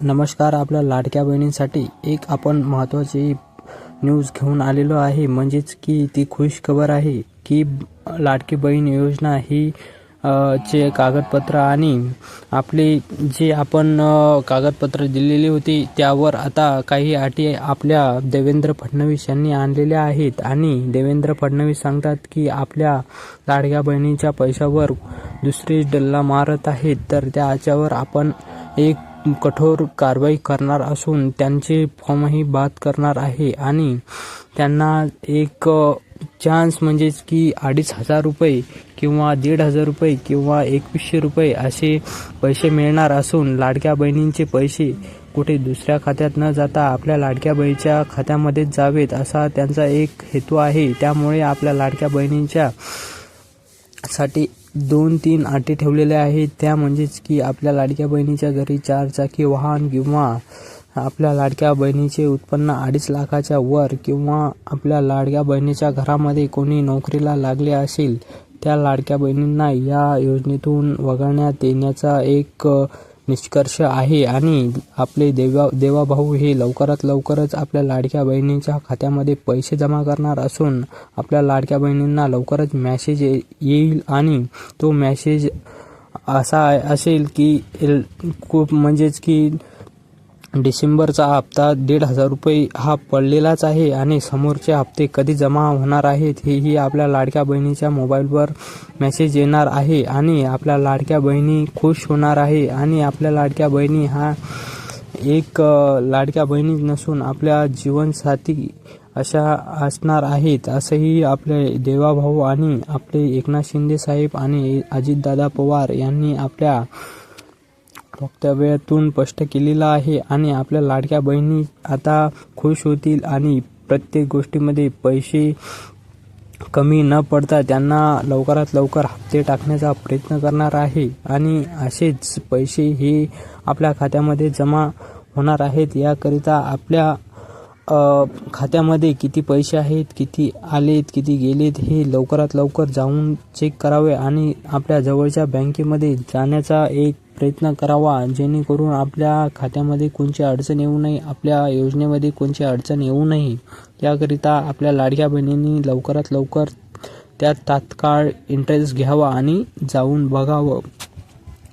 नमस्कार आपल्या लाडक्या बहिणींसाठी एक आपण महत्त्वाची न्यूज घेऊन आलेलो आहे. म्हणजेच की ती खुश खबर आहे की लाडकी बहीण योजना ही चे कागदपत्र आणि आपले जे आपण कागदपत्र दिलेली होती त्यावर आता काही अटी आपल्या देवेंद्र फडणवीस यांनी आणलेल्या आहेत. आणि देवेंद्र फडणवीस सांगतात की आपल्या लाडक्या बहिणीच्या पैशावर दुसरे डल्ला मारत आहेत. तर त्याच्यावर आपण एक कठोर कारवाई करणार असून त्यांचे फॉर्मही बाद करणार आहे आणि त्यांना एक चान्स म्हणजेच की अडीच हजार रुपये किंवा दीड हजार रुपये किंवा एकवीसशे रुपये असे पैसे मिळणार असून लाडक्या बहिणींचे पैसे कुठे दुसऱ्या खात्यात न जाता आपल्या लाडक्या बहिणीच्या खात्यामध्येच जावेत असा त्यांचा एक हेतू आहे. त्यामुळे आपल्या लाडक्या बहिणींच्या साठी दोन तीन अटी ठेवलेल्या आहेत. त्या म्हणजेच की आपल्या लाडक्या बहिणीच्या घरी चारचाकी वाहन किंवा आपल्या लाडक्या बहिणीचे उत्पन्न अडीच लाखाच्या वर किंवा आपल्या लाडक्या बहिणीच्या घरामध्ये कोणी नोकरीला लागले असेल त्या लाडक्या बहिणींना या योजनेतून वगळण्यात येण्याचा एक निष्कर्ष आहे आणि आपले देवा देवाभाऊ हे लवकरात लवकरच आपल्या लाडक्या बहिणीच्या खात्यामध्ये पैसे जमा करणार असून आपल्या लाडक्या बहिणींना लवकरच मॅसेज ये- येईल आणि तो मॅसेज असा असेल की खूप म्हणजेच की डिसेंबरचा हप्ता दीड हजार रुपये हा पडलेलाच आहे आणि समोरचे हप्ते कधी जमा होणार आहेत हेही आपल्या लाडक्या बहिणीच्या मोबाईलवर मेसेज येणार आहे आणि आपल्या लाडक्या बहिणी खुश होणार आहे आणि आपल्या लाडक्या बहिणी हा एक लाडक्या बहिणी नसून आपल्या जीवनसाथी अशा असणार आहेत असंही आपले देवाभाऊ आणि आपले एकनाथ शिंदे साहेब आणि अजितदादा पवार यांनी आपल्या वक्तव्यातून स्पष्ट केलेला आहे आणि आपल्या लाडक्या बहिणी आता खुश होतील आणि प्रत्येक गोष्टीमध्ये पैसे कमी न पडता त्यांना लवकरात लवकर हप्ते टाकण्याचा प्रयत्न करणार आहे. आणि असेच पैसे हे आपल्या खात्यामध्ये जमा होणार आहेत. याकरिता आपल्या खात्यामध्ये किती पैसे आहेत किती आलेत किती गेलेत हे लवकरात लवकर जाऊन चेक करावे आणि आपल्या जवळच्या बँकेमध्ये जाण्याचा एक प्रयत्न करावा जेणेकरून आपल्या खात्यामध्ये कोणची अडचण येऊ नये आपल्या योजनेमध्ये कोणची अडचण येऊ नये याकरिता आपल्या लाडक्या बहिणींनी लवकरात लवकर त्यात तात्काळ इंटरेस्ट घ्यावा आणि जाऊन बघावं.